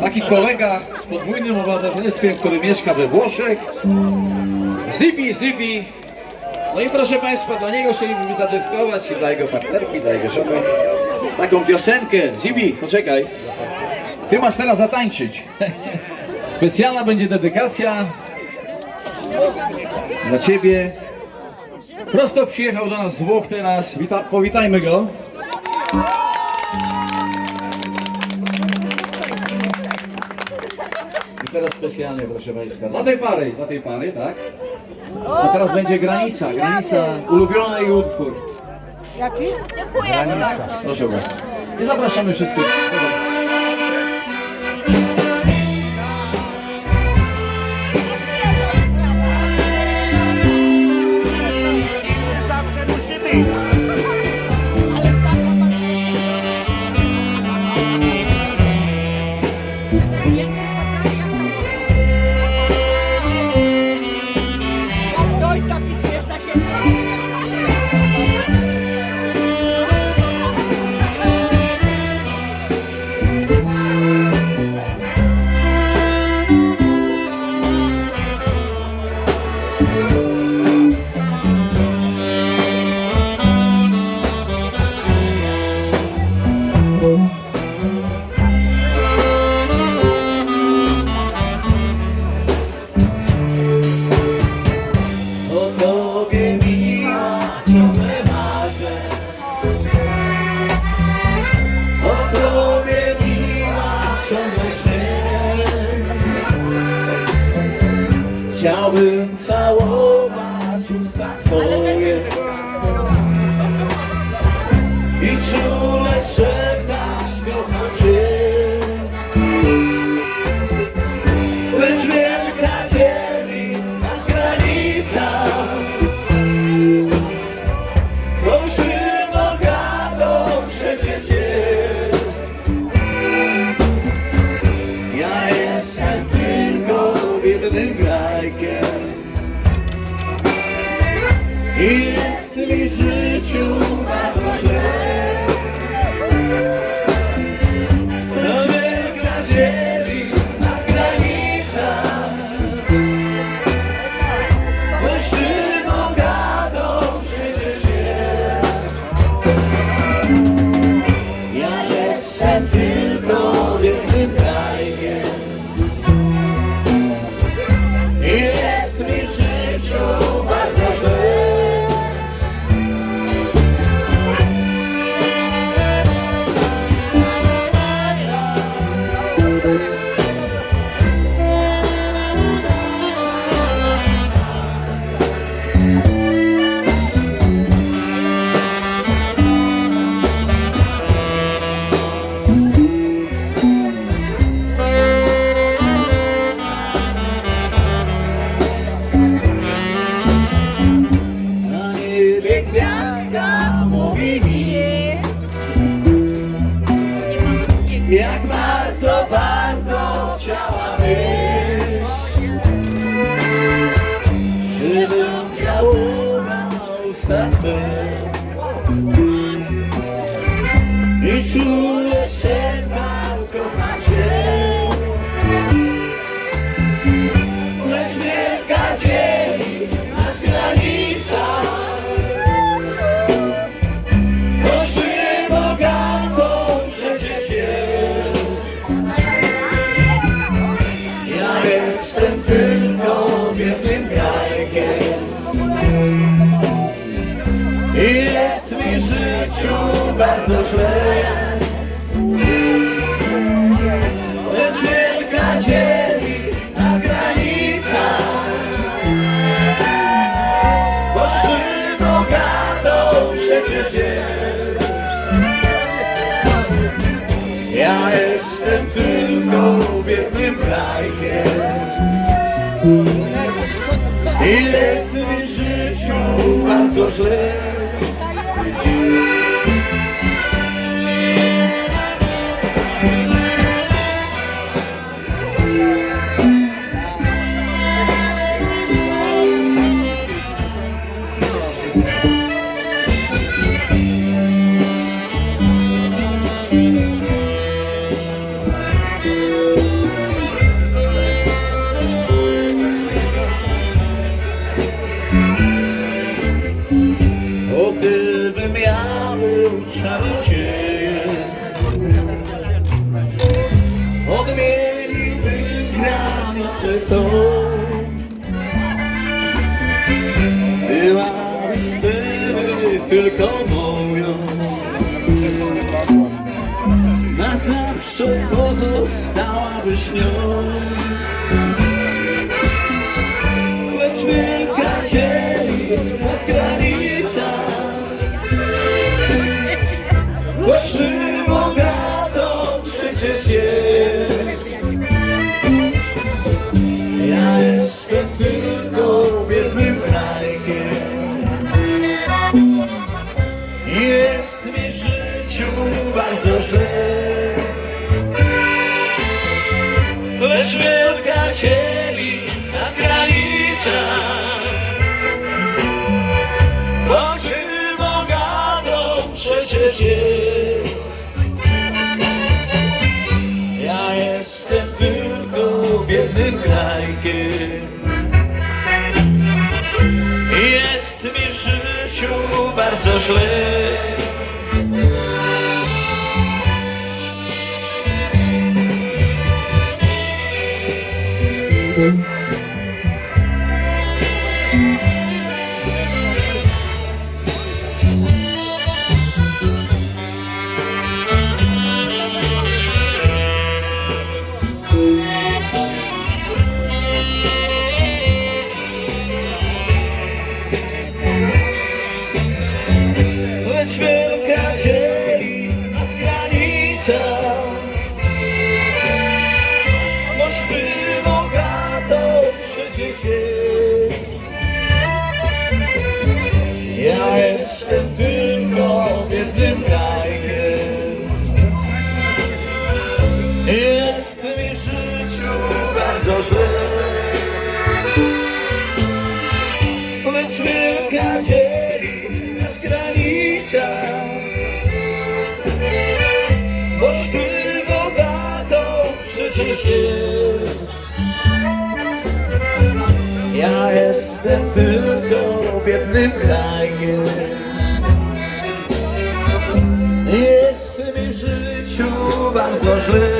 taki kolega z podwójnym obywatelstwem, który mieszka we Włoszech. Zibi, Zibi. No i proszę Państwa, dla niego chcielibyśmy zadedykować i dla jego partnerki, dla jego żony taką piosenkę. Zibi, poczekaj. Ty masz teraz zatańczyć. Specjalna będzie dedykacja dla Ciebie. Prosto przyjechał do nas z Włoch teraz. Wita powitajmy go. I teraz specjalnie, proszę Państwa, dla tej pary, dla tej pary, tak? A teraz będzie granica, granica, ulubiony jej utwór. Jaki? Proszę bardzo. I zapraszamy wszystkich. Chciałbym całować usta twoje. I czule szeptać kocham cię. Lecz wielka ziemi nas granica jest mi w życiu bardzo źle Na niebie gwiazdka mówi mi. Jak bardzo, bardzo chciałabyś Żebym całował usta I czule bardzo źle. Lecz wielka ziemi nas granica. Boż ty bogatą przecież jest. Ja jestem tylko biednym krajkiem I jest w życiu bardzo źle to. Byłabyś wtedy tylko moją. Na zawsze pozostałabyś nią. Wielka dzieli nas granica. Ty bogatą przecież jest bardzo źle Lecz wielka dzieli nas granica Bo ty bogatą przecież jest. Ja jestem tylko biednym krajkiem Jest mi w życiu bardzo źle Lecz bardzo źle. Lecz wielka dzieli nas granica. Boś ty bogatą przecież jest. Ja jestem tylko biednym krajkiem. Jest mi w życiu bardzo źle